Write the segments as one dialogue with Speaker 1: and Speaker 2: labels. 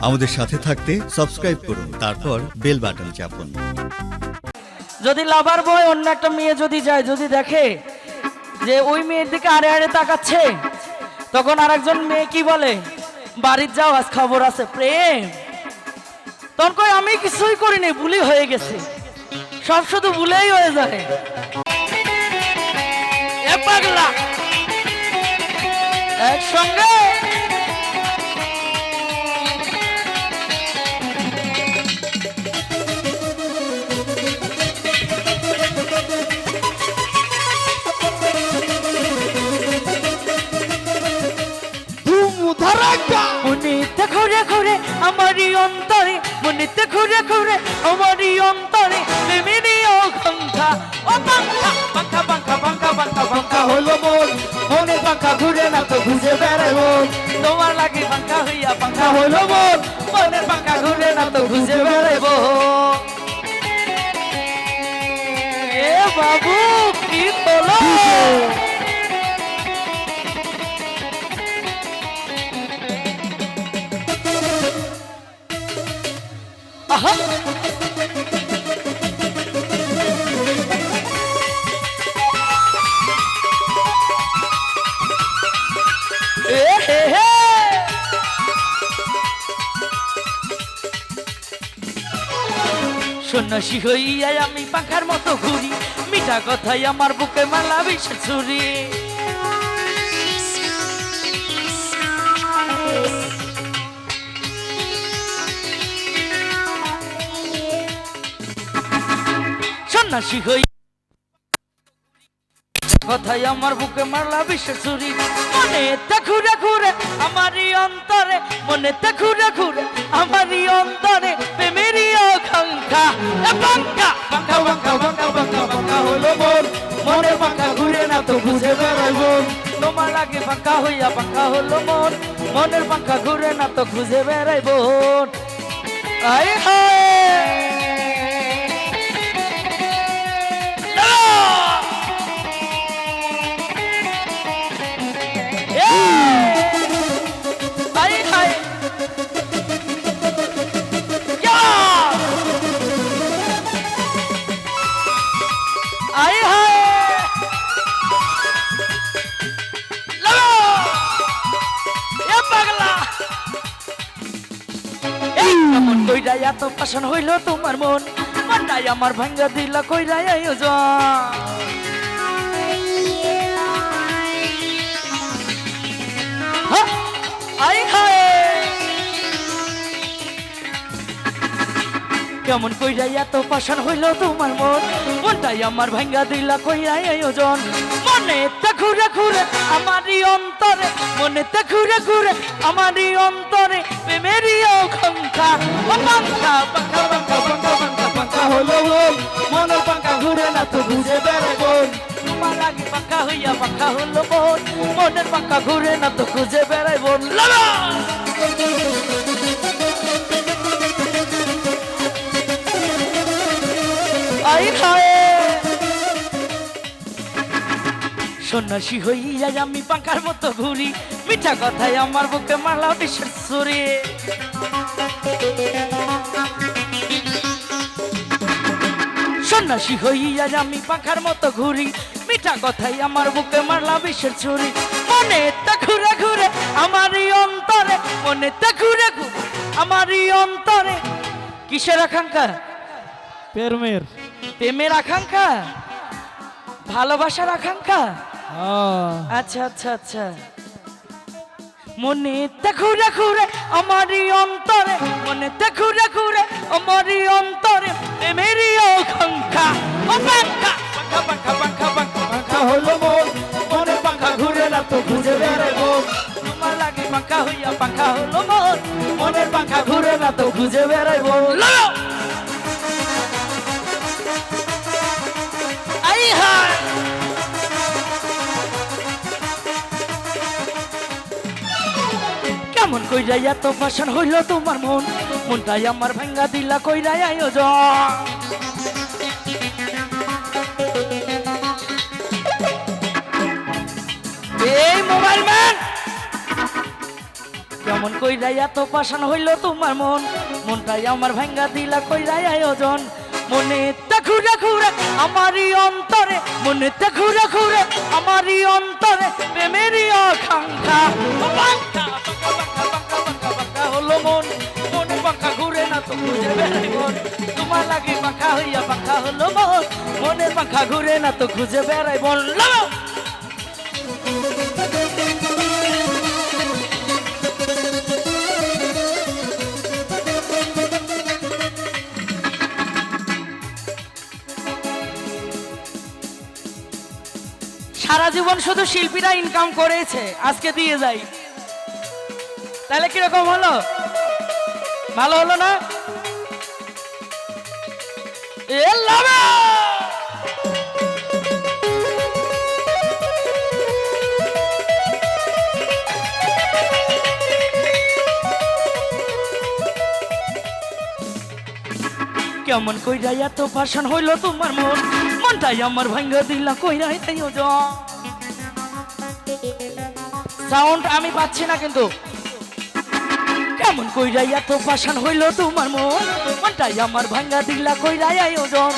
Speaker 1: আমাদের সাথে থাকতে সাবস্ক্রাইব করুন, তারপর বেল বাটন চাপুন।
Speaker 2: যদি লাভার বয় অন্য একটা মেয়ে যদি যায়, যদি দেখে যে ওই মেয়ের দিকে আড়ে আড়ে তাকাচ্ছে, তখন আরেকজন মেয়ে কি বলে? বাড়ির যাও, আজ খবর আছে, প্রেম। তখন কই আমি কিছুই করিনি, বুলি হয়ে গেছে। সব শুধু ভুলেই হয়ে যায়। পাগলা। একসঙ্গে? আমারই অন্তরে মনেতে ঘুরে ঘুরে, আমারই অন্তরে প্রেমেরই অঘঙ্কা ও পাঙ্খা পাঙ্খা পাঙ্খা পাঙ্খা পাঙ্খা পাঙ্খা হলো মন। মনে পাঙ্খা ঘুরে না তো ঘুরে বেড়ে মন। তোমার লাগে পাঙ্খা হইয়া পাঙ্খা হলো মন। মনে পাঙ্খা ঘুরে না তো ঘুরে বেড়ে এ সন্ন্যাসী হইয়া আমি পাখার মতো ঘুরি। মিঠা কথাই আমার বুকে মালা বিশে ছুরি। সন্ন্যাসী হই। কথাই আমার বুকে মারলা বিশ্বের ছুরি। মনে ঘুরে ঘুরে আমারই অন্তরে, মনে ঘুরে ঘুরে আমারই অন্তরে প্রেমেরই এ পাঙ্খা পাঙ্খা পাঙ্খা পাঙ্খা পাঙ্খা পাঙ্খা হলো মন। মনে পাঙ্খা ঘুরে না তো বুঝে বেড়াই মন। তোমার লাগে পাঙ্খা হইয়া পাঙ্খা হলো মন। মনের পাঙ্খা ঘুরে না তো খুঁজে বেড়াই বোন আয় হায়! কেমন কইরা এত পাশন হইল তোমার মন। মনটাই আমার ভাঙ্গা দিলা কইরা আয়োজন। কেমন কইরা এত পাশান হইল তোমার মন? মনটাই আমার ভাঙ্গা দিলা কইরা আয়োজন মনে তে ঘুরে ঘুরে আমারই অন্তরে মনে তে ঘুরে ঘুরে আমারই অন্তরে প্রেমেরই অখঙ্খা ও পাঙ্খা পাঙ্খা পাঙ্খা হলো মন মনের পাঙ্খা ঘুরে না তো ঘুরে বেড়ে বোন তোমার পাঙ্খা হইয়া পাঙ্খা হলো মন। মনের পাঙ্খা ঘুরে না তো খুঁজে বেড়াই বোন লাগা সন্ন্যাসী হইয়া আমি পাঙ্কার মতো ঘুরি। মিঠা কথায় আমার বুকে মালা বিশ্বের সুরে। সন্ন্যাসী হইয়া আমি পাখার মতো ঘুরি। মিঠা কথাই আমার বুকে মারলা বিশ্বের ছুরি মনে তা ঘুরে ঘুরে আমারই অন্তরে, মনে তা ঘুরে ঘুরে আমারই অন্তরে। কিসের আকাঙ্ক্ষা?
Speaker 3: পেরমের।
Speaker 2: প্রেমের আকাঙ্ক্ষা? ভালোবাসার আকাঙ্ক্ষা?
Speaker 3: আহ,
Speaker 2: আচ্ছা আচ্ছা আচ্ছা। মনে ঘুরে ঘুরে আমারই অন্তরে মনে ঘুরে ঘুরে আমারই অন্তরে প্রেমেরই আকাঙ্ক্ষা। ও পাঙ্খা পাঙ্খা পাঙ্খা পাঙ্খা পাঙ্খা পাঙ্খা হলো মন। মনে পাঙ্খা ঘুরে না তো ঘুরে বেড়াবো তোমার লাগে পাঙ্খা হইয়া পাঙ্খা হলো মন। মনের পাঙ্খা ঘুরে না তো খুঁজে বেড়াইবো কেমন কইরা এত পাশান হইল তোমার মন। মনটাই আমার ভাঙ্গা দিলা কইরা আয়োজন। এই মোবাইল ম্যান! কেমন কইরাই এত পাশান হইল তোমার মন। মনটাই আমার ভাঙ্গা দিলা কইরাই আয়োজন। মনে ঘুরে ঘুরে আমারই অন্তরে। মনে ঘুরে ঘুরে আমারই অন্তরে প্রেমেরই আকাঙ্ক্ষা। হলো মন, মনে পাখা ঘুরে না তো খুঁজে বেড়াই মন। তোমার লাগে পাখা হইয়া পাখা হলো মন, মনের পাখা ঘুরে না তো খুঁজে বেড়াই বলল সারা জীবন শুধু শিল্পীরা ইনকাম করেছে, আজকে দিয়ে যাই। তাহলে কীরকম হলো? ভালো হলো না? এ লাভে! কেমন কইরা এত পাশান হইল তোমার মন? মনটাই আমার ভাঙ্গা দিলা কইরাই তাই সাউন্ড আমি পাচ্ছি না কিন্তু। কেমন কইরা এত পাশান হইল তোমার মন? মনটাই আমার ভাঙ্গা দিলা কইরাই আয়োজন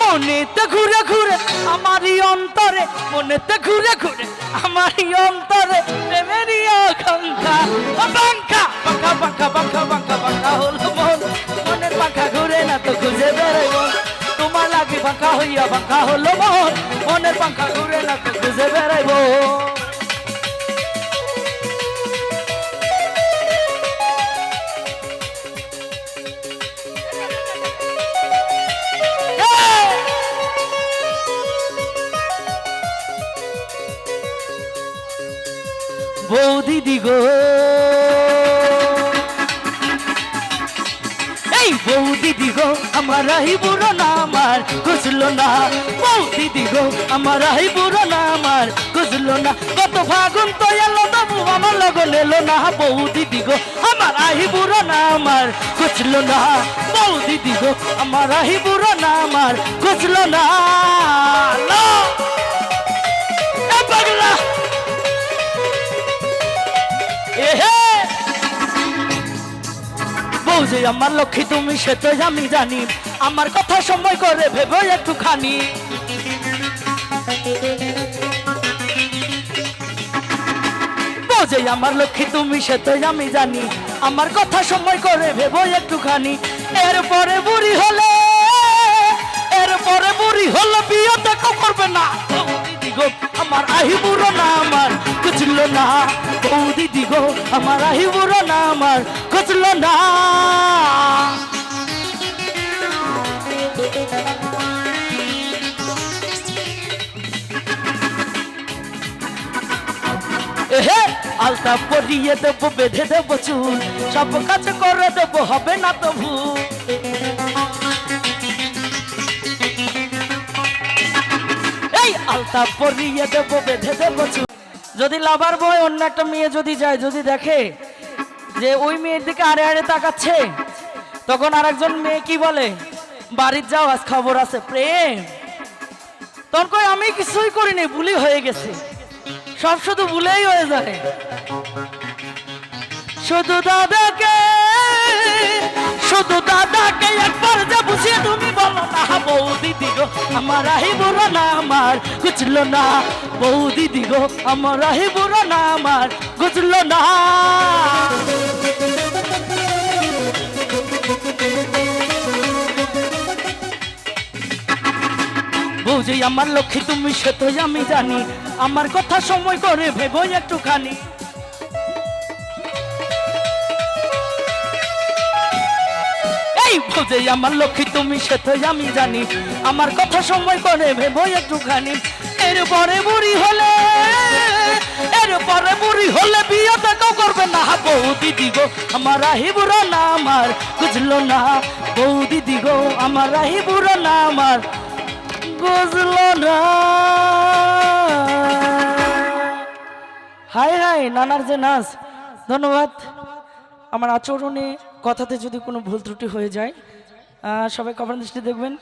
Speaker 2: মনেতে ঘুরে ঘুরে আমারই অন্তরে, মনেতে ঘুরে ঘুরে আমারই অন্তরে প্রেমেরই আকাঙ্ক্ষা। বাঙ্কা বাঙ্কা বাঙ্কা বাঙ্কা বাঙ্কা বাঙ্কা হলো মন। মনের পাখা ঘুরে না তো খুঁজে বেড়াইব তোমার লাগে পাখা হইয়া পাখা হলো মন। মনের পাখা ঘুরে না তো খুঁজে বেড়াইব বৌদিদি গো এই বৌদিদি গো আমার আহি বুড়ো না আমার বুঝলো না। বৌদিদি গো আমার আহি বুড়ো না আমার বুঝলো না। কত ফাগুন তো এলো তবু আমার লগন এলো না। বৌদিদি গো আমার আহি বুড়ো না আমার বুঝলো না। বৌদিদি গো আমার আহি না আমার বুঝলো না। বৌদি আমার লক্ষ্মী, তুমি সে তো আমি জানি। আমার কথা সময় করে ভেবে একটুখানি। বৌদি আমার লক্ষ্মী, তুমি সে তো আমি জানি। আমার কথা সময় করে ভেবো একটুখানি। এরপরে বুড়ি হলে এরপরে বুড়ি হলে বিয়ে দেখো করবে না। আমার আহি বুড়ো না আমার বুঝলো না। বৌ দিদি গো আমার আহি বুড়ো না আমার বুঝলো না। আলতা পরিয়ে দেবো, বেঁধে দেবো চুল। সব কাজ করে দেবো, হবে না তো ভুল আলতা পরিয়ে দেবো, বেঁধে দেবো যদি লাভার বয় অন্য একটা মেয়ে যদি যায়, যদি দেখে যে ওই মেয়ের দিকে আড়ে আড়ে তাকাচ্ছে, তখন আরেকজন মেয়ে কি বলে? বাড়ির যাও, আজ খবর আছে, প্রেম। তখন কই আমি কিছুই করিনি, বুলি হয়ে গেছে। সব শুধু ভুলেই হয়ে যায়। শুধু দাদাকে শুধু দাদাকে একবার যে বুঝিয়ে তুমি বলো না বৌ দিদি গো, আমার আহি বুড়ো না আমার বুঝলো না। বৌ দিদি গো, আমার আহি বুড়ো না আমার বুঝলো না। বৌজি আমার লক্ষ্মী, তুমি সে তো আমি জানি, আমার কথা সময় করে ভেবো একটুখানি। বৌজি আমার লক্ষ্মী, তুমি সে তো আমি জানি। আমার কথা সময় করে ভেবো একটুখানি। এরপরে বুড়ি হলে এরপরে বুড়ি হলে বিয়ে দেখো করবে না। বৌ দিদি গো আমার আহি বুড়ো না আমার, বুঝলো না। বৌ দিদি গো আমার আহি বুড়ো না আমার, বুঝলো না। হাই হাই, নানার যে নাচ, ধন্যবাদ। আমার আচরণে কথাতে যদি কোনো ভুল ত্রুটি হয়ে যায় সবাই কভার দৃষ্টি দেখবেন।